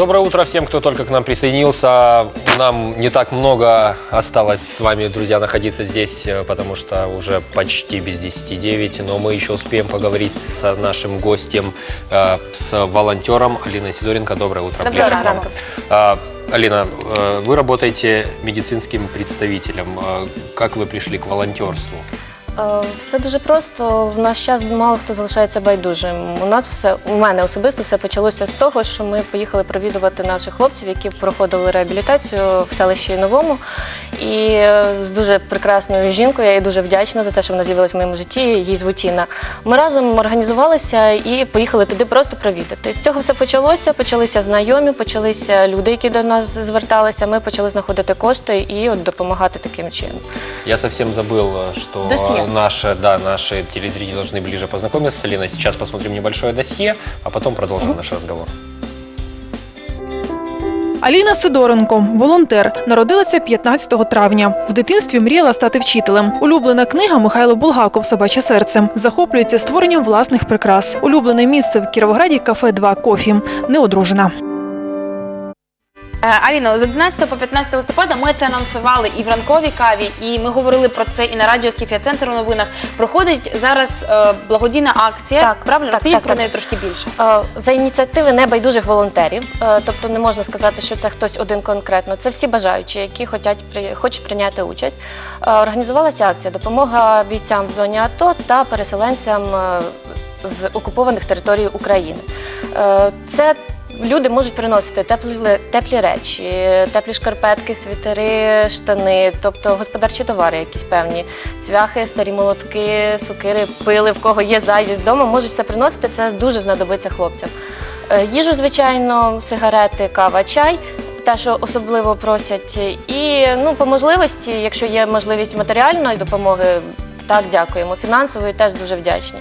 Доброе утро всем, кто только к нам присоединился. Нам не так много осталось с вами, друзья, находиться здесь, э, потому что уже почти без 10-9, но мы еще успеем поговорить с нашим гостем, э, с волонтером Алиной Сидоренко. Доброе утро. Ближе к вам. А, Алина, э, вы работаете медицинским представителем. Как вы пришли к волонтерству? Е, Все дуже просто. В наш час мало хто залишається байдужим. У нас все у мене особисто все почалося з того, що ми поїхали провідувати наших хлопців, які проходили реабілітацію в селищі Новому І е, з дуже прекрасною жінкою, я їй дуже вдячна за те, що вона з'явилася в моєму житті. Її звуть Інна. Ми разом організувалися і поїхали туди просто провідати. З цього все почалося. Почалися знайомі, почалися люди, які до нас зверталися. Ми почали знаходити кошти і от допомагати таким чином. Я совсем забыл, э, что Досье. наши, да, наши телезрители должны ближе познакомиться с Алиной. Сейчас посмотрим небольшое досье, а потом продолжим наш разговор. Аліна Сидоренко, волонтер, народилася 15 травня. В дитинстві мріяла стати вчителем. Улюблена книга Михайло Булгаков Собаче серце захоплюється створенням власних прикрас. Улюблене місце в Кіровограді кафе 2 кофі. Неодружена. Е, Аліно, з 11 по 15 листопада ми це анонсували і в ранковій каві, і ми говорили про це і на радіо Скіфія Центр у новинах. Проходить зараз е, благодійна акція. Так, правильно так, розкажіть так, про так. неї трошки більше. Е, За ініціативи небайдужих волонтерів, Е, тобто не можна сказати, що це хтось один конкретно. Це всі бажаючі, які хочуть, при- хочуть прийняти участь. Е, Організувалася акція допомога бійцям в зоні АТО та переселенцям е, з окупованих територій України. Е, Це Люди можуть приносити теплі, теплі речі, теплі шкарпетки, світери, штани, тобто господарчі товари, якісь певні, цвяхи, старі молотки, сукири, пили, в кого є зайві вдома, можуть все приносити. Це дуже знадобиться хлопцям. Е, Їжу, звичайно, сигарети, кава, чай. Те, що особливо просять, і ну по можливості, якщо є можливість матеріальної допомоги, так дякуємо. Фінансової теж дуже вдячні.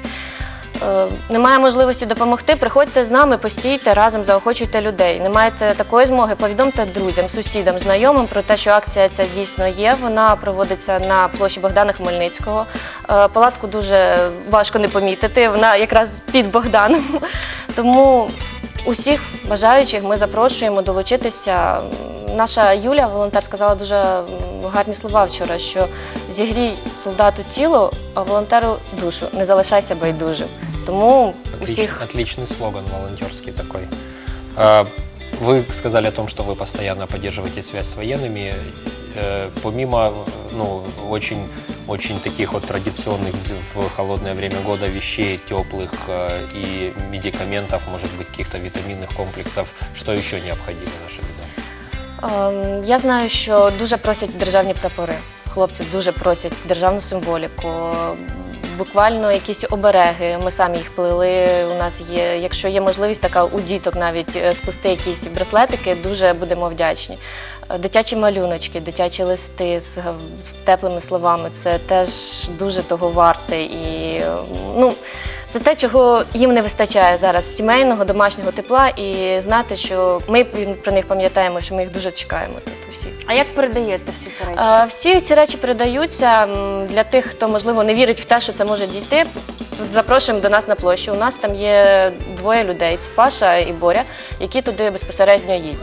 Е, Немає можливості допомогти, приходьте з нами, постійте разом, заохочуйте людей. Не маєте такої змоги, повідомте друзям, сусідам, знайомим про те, що акція ця дійсно є. Вона проводиться на площі Богдана Хмельницького. Е, Палатку дуже важко не помітити, вона якраз під Богданом. Тому усіх бажаючих ми запрошуємо долучитися. Наша Юля, волонтер, сказала дуже гарні слова вчора, що зігрій солдату тіло, а волонтеру душу. Не залишайся байдужим. Тому Отлич- усіх отличный слоган волонтерский такой. А, Вы сказали о том, что вы постоянно поддерживаете связь с военными. Э, Помимо ну, очень, очень таких вот традиционных в- в холодное время года вещей, теплых э, и медикаментов, может быть, каких-то витаминных комплексов, что еще необходимо нашим людям? Ем, Я знаю, що дуже просять державні прапори. Хлопці дуже просять державну символіку. Буквально якісь обереги. Ми самі їх плели. У нас є, якщо є можливість, така у діток навіть спусти сплести якісь браслетики, дуже будемо вдячні. Е, Дитячі малюночки, дитячі листи з, з теплими словами це теж дуже того варте. І е, ну, це те, чого їм не вистачає зараз сімейного, домашнього тепла, і знати, що ми про них пам'ятаємо, що ми їх дуже чекаємо тут усі. А як передаєте всі ці речі? Е, Всі ці речі передаються м, для тих, хто можливо не вірить в те, що це може дійти. Запрошуємо до нас на площу. У нас там є двоє людей: це Паша і Боря, які туди безпосередньо їдуть.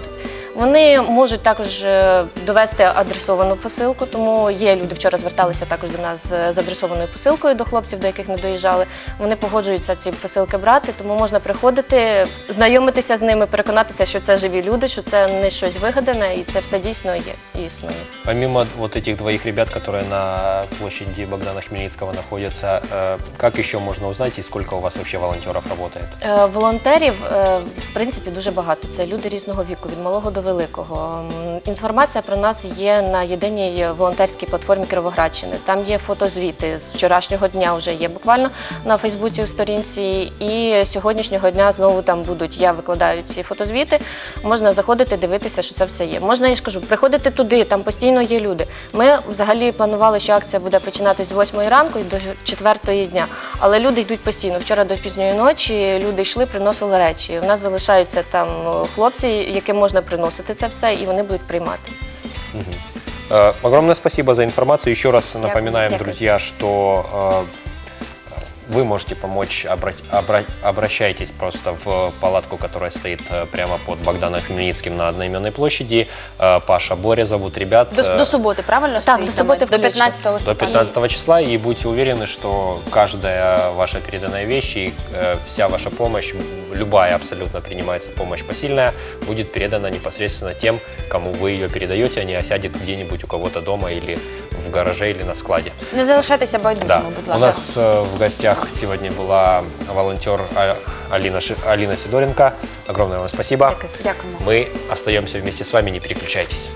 Вони можуть також е, довести адресовану посилку, тому є люди вчора зверталися також до нас з з адресованою посилкою до хлопців, до яких не доїжджали. Вони погоджуються ці посилки брати, тому можна приходити, знайомитися з ними, переконатися, що це живі люди, що це не щось вигадане, і це все дійсно є і існує. Помимо вот этих двоих ребят, которые на площади Богдана Хмельницкого находятся, э, как еще можно узнать и сколько у вас вообще волонтеров работает? Е, Волонтерів е, в принципі дуже багато. Це люди різного віку, від малого до великого. Інформація про нас є на єдиній волонтерській платформі Кіровоградщини. Там є фотозвіти з вчорашнього дня вже є буквально на Фейсбуці у сторінці. І сьогоднішнього дня знову там будуть. Я викладаю ці фотозвіти. Можна заходити, дивитися, що це все є. Можна, я ж кажу, приходити туди, там постійно є люди. Ми взагалі планували, що акція буде починатись з 8 ранку і до 4 дня. Але люди йдуть постійно. Вчора до пізньої ночі люди йшли, приносили речі. У нас залишаються там хлопці, яким можна приносити це все, і вони будуть приймати. Огромне Огромное спасибо за информацию. Еще раз напоминаем, дякую. друзья, что вы можете помочь, обра- обра- обращайтесь просто в палатку, которая стоит э, прямо под Богданом Хмельницким на одноименной площади. Э, Паша, Боря зовут ребят. До, Э, до суботи, правильно? Так, стоїть до намет? До включно. 15 до листопада. 15 числа и будьте уверены, что каждая ваша переданная вещь и э, вся ваша помощь, любая абсолютно принимается помощь посильная, будет передана непосредственно тем, кому вы ее передаете, а не осядет где-нибудь у кого-то дома или в гараже или на складе. Не залишайтеся Да, байдужими, будь у ласка. нас э, в гостях сегодня была волонтер А- Алина, Ши- Алина Сидоренко. Огромное вам спасибо. Дякуємо. Мы остаемся вместе с вами, не переключайтесь.